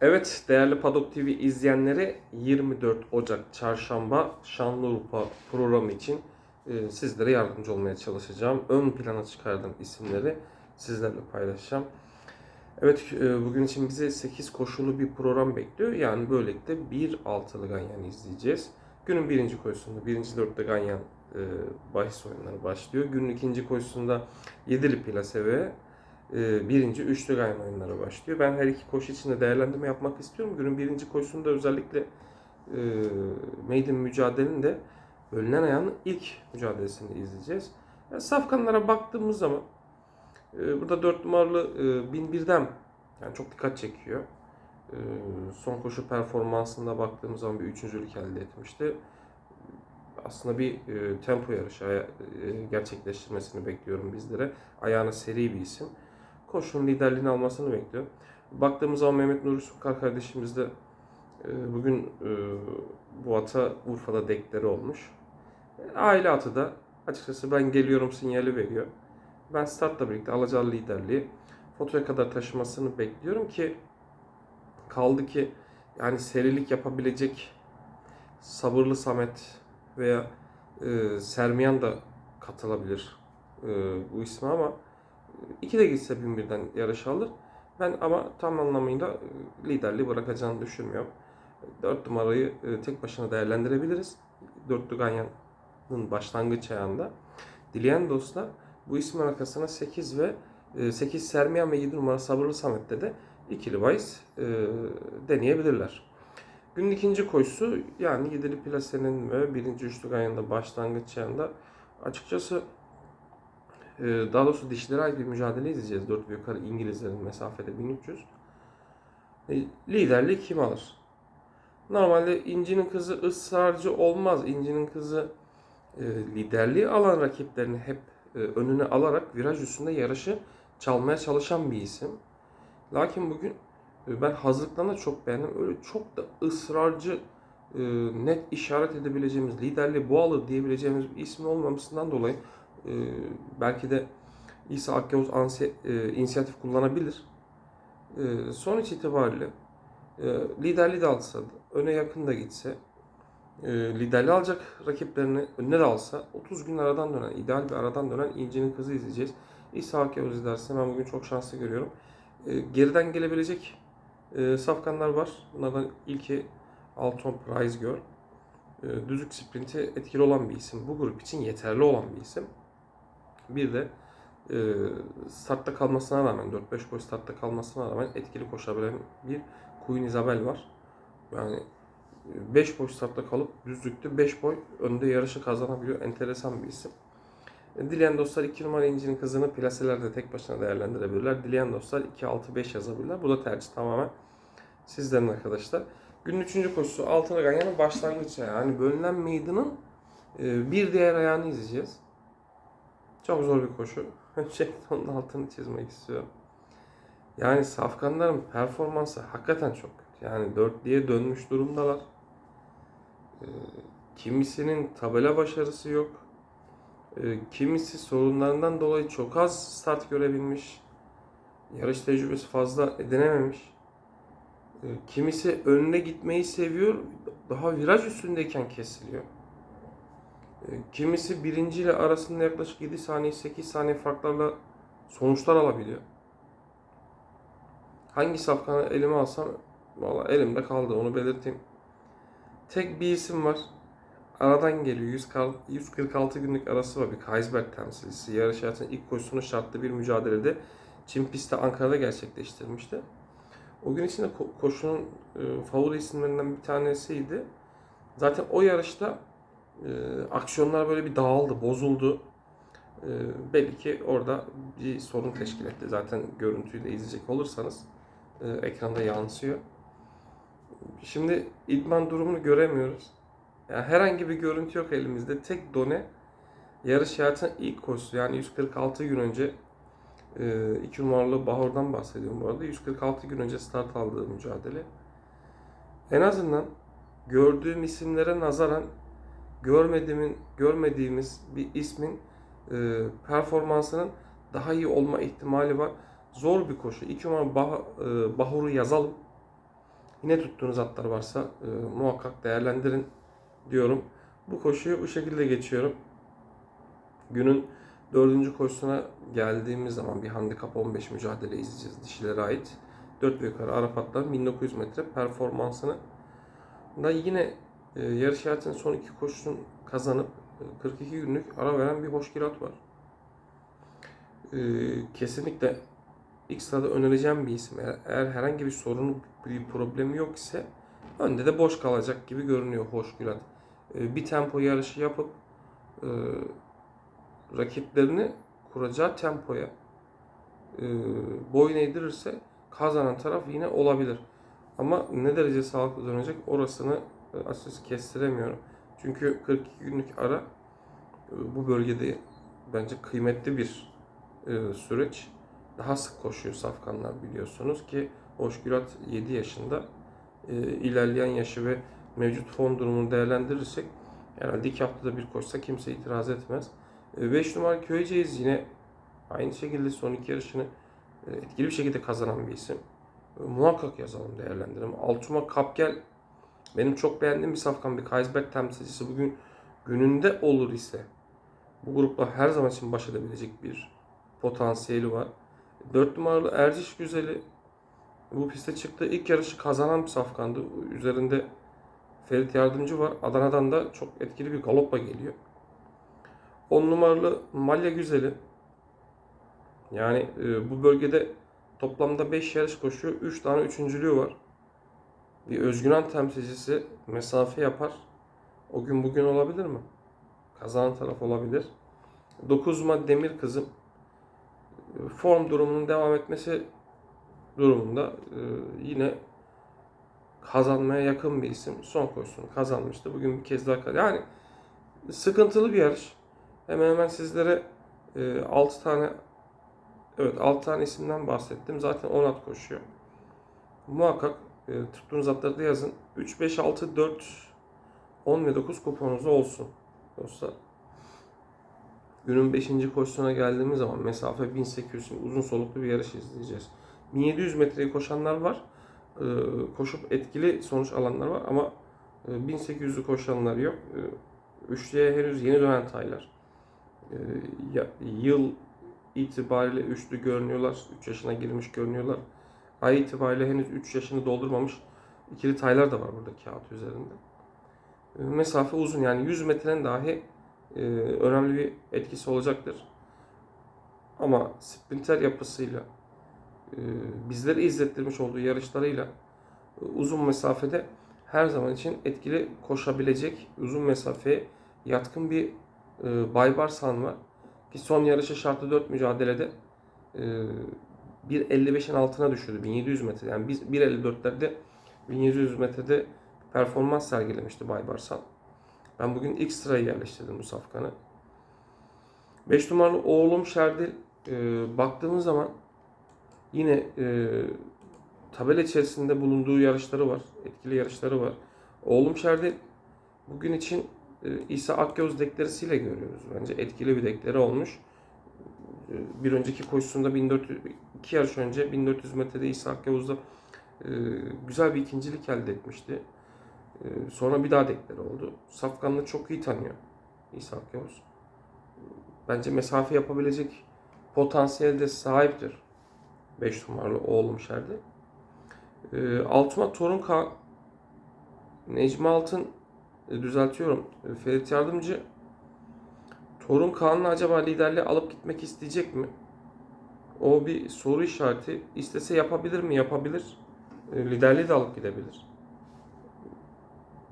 Evet değerli Padok TV izleyenleri 24 Ocak Çarşamba Şanlıurfa programı için e, sizlere yardımcı olmaya çalışacağım. Ön plana çıkardığım isimleri sizlerle paylaşacağım. Evet e, bugün için bize 8 koşulu bir program bekliyor. Yani böylelikle bir altılı ganyan izleyeceğiz. Günün birinci koşusunda birinci dörtte ganyan e, bahis oyunları başlıyor. Günün ikinci koşusunda yedili plase ve birinci üçlü ganyan oyunları başlıyor. Ben her iki koşu için de değerlendirme yapmak istiyorum. Günün birinci koşusunda özellikle e, Maiden mücadelenin de bölünen ayağının ilk mücadelesini izleyeceğiz. Yani safkanlara baktığımız zaman e, burada 4 numaralı e, 1001'den yani çok dikkat çekiyor. E, son koşu performansında baktığımız zaman bir üçüncülük elde etmişti. Aslında bir e, tempo yarışı e, gerçekleştirmesini bekliyorum bizlere. Ayağına seri bir isim. Koşunun liderliğini almasını bekliyorum. Baktığımız zaman Mehmet Nuri Sukar kardeşimiz de e, bugün e, bu ata Urfa'da dekleri olmuş. E, Aile atı da açıkçası ben geliyorum sinyali veriyor. Ben startla birlikte alacağı liderliği fotoya kadar taşımasını bekliyorum ki kaldı ki yani serilik yapabilecek sabırlı Samet veya e, Sermiyan da katılabilir e, bu isme ama iki de gitse bin birden yarış alır. Ben ama tam anlamıyla e, liderliği bırakacağını düşünmüyorum. 4 numarayı e, tek başına değerlendirebiliriz. Dörtlü Ganyan'ın başlangıç ayağında. Dileyen dostlar bu ismin arkasına 8 ve e, 8 Sermiyan ve 7 numara Sabırlı Samet'te de ikili bahis e, deneyebilirler. Günün ikinci koşusu yani yedili plasenin ve birinci üçlü ganyanında başlangıç yanında açıkçası e, daha doğrusu dişlere ait bir mücadele izleyeceğiz. Dört büyük yukarı İngilizlerin mesafede 1300. E, liderliği kim alır? Normalde İnci'nin kızı ısrarcı olmaz. İnci'nin kızı e, liderliği alan rakiplerini hep e, önüne alarak viraj üstünde yarışı çalmaya çalışan bir isim. Lakin bugün ben hazırlıklarını çok beğendim. Öyle çok da ısrarcı, net işaret edebileceğimiz, liderliği bu alır diyebileceğimiz bir ismin olmamasından dolayı e, belki de İsa Akyavuz ansi, e, inisiyatif kullanabilir. E, sonuç itibariyle e, liderliği de alsa, öne yakın da gitse, e, liderliği alacak rakiplerini önüne de alsa 30 gün aradan dönen, ideal bir aradan dönen İnci'nin kızı izleyeceğiz. İsa Akyavuz izlerse ben bugün çok şanslı görüyorum. E, geriden gelebilecek e, safkanlar var. Bunlardan ilki Alton Prize Girl. E, düzlük sprinti etkili olan bir isim. Bu grup için yeterli olan bir isim. Bir de e, startta kalmasına rağmen, 4-5 boy startta kalmasına rağmen etkili koşabilen bir Queen Isabel var. Yani 5 boy startta kalıp düzlükte 5 boy önde yarışı kazanabiliyor. Enteresan bir isim. E, Dileyen dostlar 2 numara incinin kızını plaselerde tek başına değerlendirebilirler. Dileyen dostlar 2-6-5 yazabilirler. Bu da tercih tamamen sizlerin arkadaşlar. Günün 3. koşusu Altın Ganyan'ın başlangıç ayağı. Yani bölünen meydanın e, bir diğer ayağını izleyeceğiz. Çok zor bir koşu. Öncelikle onun altını çizmek istiyorum. Yani safkanların performansı hakikaten çok kötü. Yani dörtlüye dönmüş durumdalar. Ee, kimisinin tabela başarısı yok. Ee, kimisi sorunlarından dolayı çok az start görebilmiş. Yarış tecrübesi fazla edinememiş. Ee, kimisi önüne gitmeyi seviyor. Daha viraj üstündeyken kesiliyor. E, Kimisi birinciyle arasında yaklaşık 7 saniye 8 saniye farklarla sonuçlar alabiliyor. Hangi safkanı elime alsam valla elimde kaldı onu belirteyim. Tek bir isim var. Aradan geliyor. 100 kal- 146 günlük arası var bir Kaysberg temsilcisi. Yarış hayatının ilk koşusunu şartlı bir mücadelede Çin pistte Ankara'da gerçekleştirmişti. O gün içinde ko- koşunun e, favori isimlerinden bir tanesiydi. Zaten o yarışta e, aksiyonlar böyle bir dağıldı, bozuldu. E, belli ki orada bir sorun teşkil etti. Zaten görüntüyü de izleyecek olursanız e, ekranda yansıyor. Şimdi idman durumunu göremiyoruz. Yani herhangi bir görüntü yok elimizde. Tek done yarış hayatının ilk koşusu. Yani 146 gün önce e, iki numaralı Bahor'dan bahsediyorum bu arada. 146 gün önce start aldığı mücadele. En azından gördüğüm isimlere nazaran görmediğimin görmediğimiz bir ismin e, performansının daha iyi olma ihtimali var. Zor bir koşu. İki numara bah, e, Bahur'u yazalım. Yine tuttuğunuz atlar varsa e, muhakkak değerlendirin diyorum. Bu koşuyu bu şekilde geçiyorum. Günün dördüncü koşusuna geldiğimiz zaman bir handikap 15 mücadele izleyeceğiz dişilere ait. 4 ve yukarı Arap atlar 1900 metre performansını da yine e, yarış hayatının son iki koşusunu kazanıp e, 42 günlük ara veren bir Hoşkirat var. E, kesinlikle ilk sırada önereceğim bir isim. Eğer, eğer herhangi bir sorunu, bir problemi yok ise önde de boş kalacak gibi görünüyor Hoşkirat. E, bir tempo yarışı yapıp e, rakiplerini kuracağı tempoya e, boyun eğdirirse kazanan taraf yine olabilir. Ama ne derece sağlıklı dönecek orasını e, açıkçası kestiremiyorum. Çünkü 42 günlük ara e, bu bölgede bence kıymetli bir e, süreç. Daha sık koşuyor safkanlar biliyorsunuz ki Hoşgürat 7 yaşında. E, ilerleyen yaşı ve mevcut form durumunu değerlendirirsek herhalde 2 haftada bir koşsa kimse itiraz etmez. 5 numara Köyceğiz yine aynı şekilde son iki yarışını etkili bir şekilde kazanan bir isim. Muhakkak yazalım, değerlendirelim. Altuma Kapgel benim çok beğendiğim bir safkan, bir Kaysberg temsilcisi. Bugün gününde olur ise bu grupla her zaman için baş edebilecek bir potansiyeli var. 4 numaralı Erciş Güzeli bu piste çıktı. ilk yarışı kazanan bir safkandı. Üzerinde Ferit Yardımcı var. Adana'dan da çok etkili bir galopla geliyor. 10 numaralı Malya Güzeli. Yani e, bu bölgede toplamda 5 yarış koşuyor. 3 tane üçüncülüğü var. Bir Özgünen temsilcisi mesafe yapar. O gün bugün olabilir mi? Kazanan taraf olabilir. 9 numara Demir Kızım. E, Form durumunun devam etmesi durumunda e, yine kazanmaya yakın bir isim. Son koşusunu kazanmıştı. Bugün bir kez daha kazandı. Yani sıkıntılı bir yarış. Hemen hemen sizlere e, 6 tane evet 6 tane isimden bahsettim. Zaten 10 at koşuyor. Muhakkak e, tuttuğunuz atları da yazın. 3, 5, 6, 4, 10 ve 9 kuponunuz olsun dostlar. Günün 5. koşusuna geldiğimiz zaman mesafe 1800 uzun soluklu bir yarış izleyeceğiz. 1700 metreyi koşanlar var. E, koşup etkili sonuç alanlar var ama e, 1800'ü koşanlar yok. E, üçlüye henüz yeni dönen taylar. E, ya- yıl itibariyle üçlü görünüyorlar. 3 yaşına girmiş görünüyorlar. Ay itibariyle henüz 3 yaşını doldurmamış ikili taylar da var burada kağıt üzerinde. E, Mesafe uzun yani 100 metrenin dahi e, önemli bir etkisi olacaktır. Ama sprinter yapısıyla e, bizleri izlettirmiş olduğu yarışlarıyla e, uzun mesafede her zaman için etkili koşabilecek uzun mesafeye yatkın bir Baybarsan var. Ki son yarışı şartlı 4 mücadelede 1.55'in altına düşürdü 1700 metre. Yani biz 1.54'lerde 1700 metrede performans sergilemişti Baybarsan. Ben bugün ilk sıraya yerleştirdim bu safkanı. 5 numaralı oğlum Şerdil e, baktığımız zaman yine e, tabela içerisinde bulunduğu yarışları var. Etkili yarışları var. Oğlum Şerdil bugün için e, İsa Akgöz deklarisiyle görüyoruz. Bence etkili bir dekları olmuş. E, Bir önceki koşusunda 1400 iki yarış önce 1400 metrede İsa Akgöz'da e, güzel bir ikincilik elde etmişti. E, Sonra bir daha dekları oldu. Safkan'ı çok iyi tanıyor İsa Akgöz. Bence mesafe yapabilecek potansiyelde sahiptir. 5 numaralı oğlum Şerdi. E, altıma Torun Ka Necmi Altın e, düzeltiyorum. Ferit Yardımcı Torun Kaan'ı acaba liderliğe alıp gitmek isteyecek mi? O bir soru işareti. İstese yapabilir mi? Yapabilir. E, liderliği de alıp gidebilir.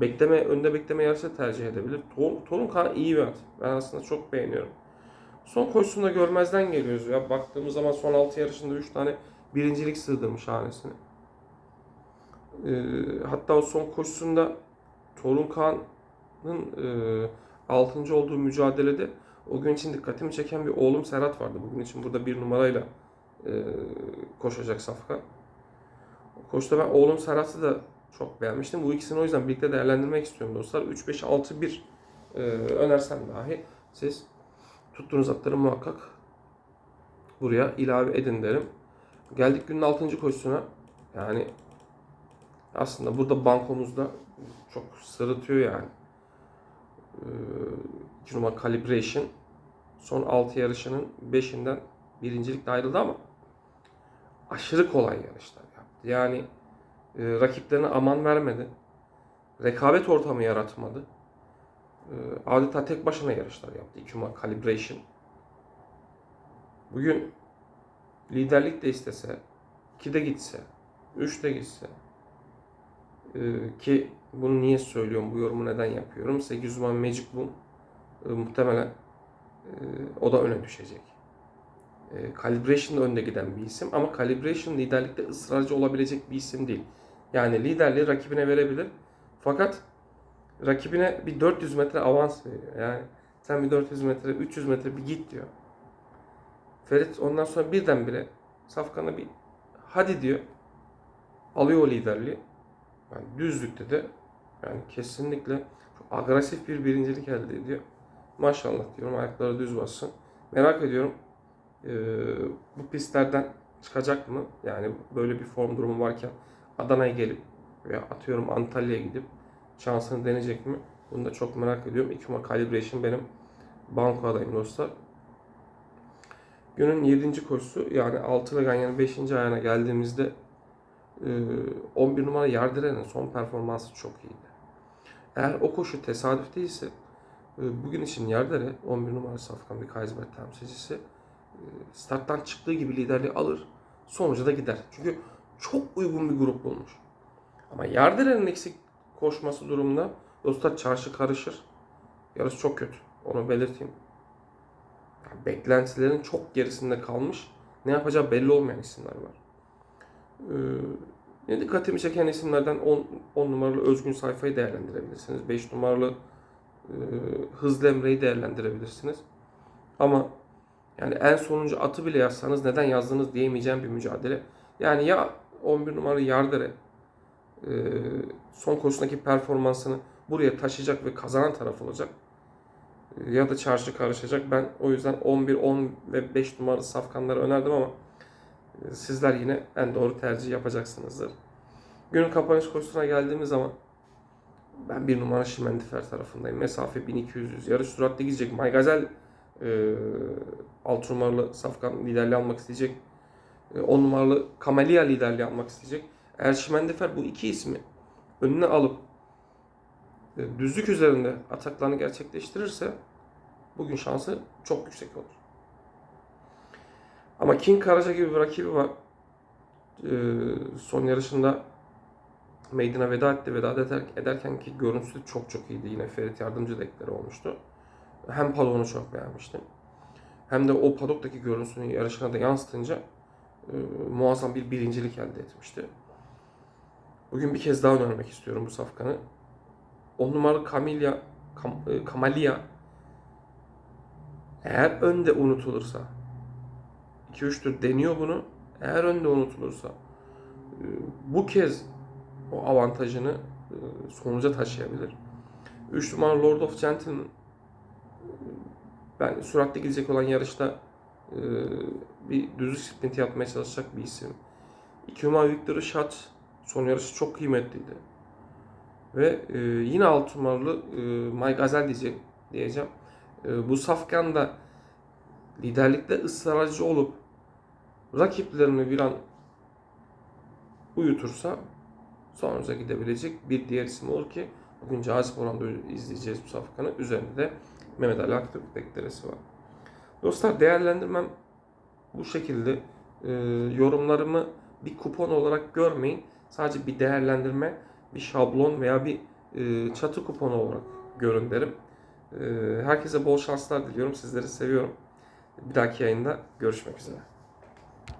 Bekleme, önde bekleme yarışı tercih edebilir. Tor- Torun Kaan iyi bir at. Ben aslında çok beğeniyorum. Son koşusunda görmezden geliyoruz ya. Baktığımız zaman son 6 yarışında 3 tane birincilik sığdırmış hanesine. E, hatta o son koşusunda Torun Kaan'ın e, 6. olduğu mücadelede o gün için dikkatimi çeken bir oğlum Serhat vardı. Bugün için burada bir numarayla e, koşacak Safka. Koşuda ben oğlum Serhat'ı da çok beğenmiştim. Bu ikisini o yüzden birlikte değerlendirmek istiyorum dostlar. 3-5-6-1 e, önersem dahi siz tuttuğunuz atları muhakkak buraya ilave edin derim. Geldik günün 6. koşusuna. Yani aslında burada bankomuzda çok sırıtıyor yani. Ee, iki numara Calibration son 6 yarışının 5'inden birincilikle ayrıldı ama aşırı kolay yarışlar yaptı. Yani e, rakiplerine aman vermedi. Rekabet ortamı yaratmadı. E, adeta tek başına yarışlar yaptı. İki numara Calibration. Bugün liderlik de istese, 2'de gitse, 3'te gitse e, ki bunu niye söylüyorum, bu yorumu neden yapıyorum? 800 numara Magic Boom e, muhtemelen e, o da öne düşecek. E, Calibration önde giden bir isim ama Calibration liderlikte ısrarcı olabilecek bir isim değil. Yani liderliği rakibine verebilir. Fakat rakibine bir 400 metre avans veriyor. Yani sen bir 400 metre, 300 metre bir git diyor. Ferit ondan sonra birdenbire Safkan'a bir hadi diyor. Alıyor o liderliği. Yani düzlükte de yani kesinlikle agresif bir birincilik elde ediyor. Maşallah diyorum ayakları düz bassın. Merak ediyorum eee, bu pistlerden çıkacak mı? Yani böyle bir form durumu varken Adana'ya gelip veya atıyorum Antalya'ya gidip şansını deneyecek mi? Bunu da çok merak ediyorum. İkuma Calibration benim banko adayım dostlar. Günün 7. koşusu yani 6 ve Ganyan'ın 5. ayağına geldiğimizde e, 11 numara Yardiren'in son performansı çok iyiydi. Eğer o koşu tesadüf değilse e, bugün için Yardere 11 numara Safkan bir Kaysberg temsilcisi e, starttan çıktığı gibi liderliği alır. Sonuca da gider. Çünkü çok uygun bir grup bulmuş. Ama Yardere'nin eksik koşması durumunda dostlar çarşı karışır. Yarış çok kötü. Onu belirteyim. Yani beklentilerin çok gerisinde kalmış. Ne yapacağı belli olmayan isimler var. Ee, yine dikkatimi çeken isimlerden 10, 10 numaralı Özgün Sayfa'yı değerlendirebilirsiniz. 5 numaralı e, Hızlı Emre'yi değerlendirebilirsiniz. Ama yani en sonuncu atı bile yazsanız neden yazdınız diyemeyeceğim bir mücadele. Yani ya 11 numaralı Yardere e, son koşusundaki performansını buraya taşıyacak ve kazanan taraf olacak ya da çarşı karışacak. Ben o yüzden 11, 10 ve 5 numaralı safkanları önerdim ama e, sizler yine en doğru tercih yapacaksınızdır. Günün kapanış koşusuna geldiğimiz zaman ben bir numara Şimendifer tarafındayım. Mesafe 1200 yarış süratli gidecek. Maygazel e, 6 numaralı safkan liderliği almak isteyecek. E, 10 numaralı Kamelia liderliği almak isteyecek. Eğer Şimendifer bu iki ismi önüne alıp e, düzlük üzerinde ataklarını gerçekleştirirse bugün şansı çok yüksek olur. Ama King Karaca gibi bir rakibi var. E, son yarışında meydana veda etti. Veda eder, ederken ki görüntüsü çok çok iyiydi. Yine Ferit yardımcı dekleri olmuştu. Hem padonu çok beğenmiştim. Hem de o padoktaki görüntüsünü yarışına da yansıtınca e, muazzam bir birincilik elde etmişti. Bugün bir kez daha önermek istiyorum bu safkanı. 10 numaralı Camilla, Cam, e, Camalia eğer önde unutulursa 2-3'tür deniyor bunu. Eğer önde unutulursa e, bu kez o avantajını e, sonuca taşıyabilir. 3 numaralı Lord of Gentleman ben süratli gidecek olan yarışta e, bir düzlük sprinti yapmaya çalışacak bir isim. 2 numaralı Victor Schatz son yarışı çok kıymetliydi. Ve e, yine 6 numaralı e, Mike Gazel diyecek, diyeceğim. E, bu safkan da liderlikte ısrarcı olup rakiplerini bir an uyutursa sonuca gidebilecek bir diğer isim olur ki bugün cazip oranda izleyeceğiz bu safkanı. Üzerinde de Mehmet Ali Aktürk deklaresi var. Dostlar değerlendirmem bu şekilde. E, yorumlarımı bir kupon olarak görmeyin. Sadece bir değerlendirme, bir şablon veya bir e, çatı kuponu olarak görün derim. E, herkese bol şanslar diliyorum. Sizleri seviyorum. Bir dahaki yayında görüşmek üzere.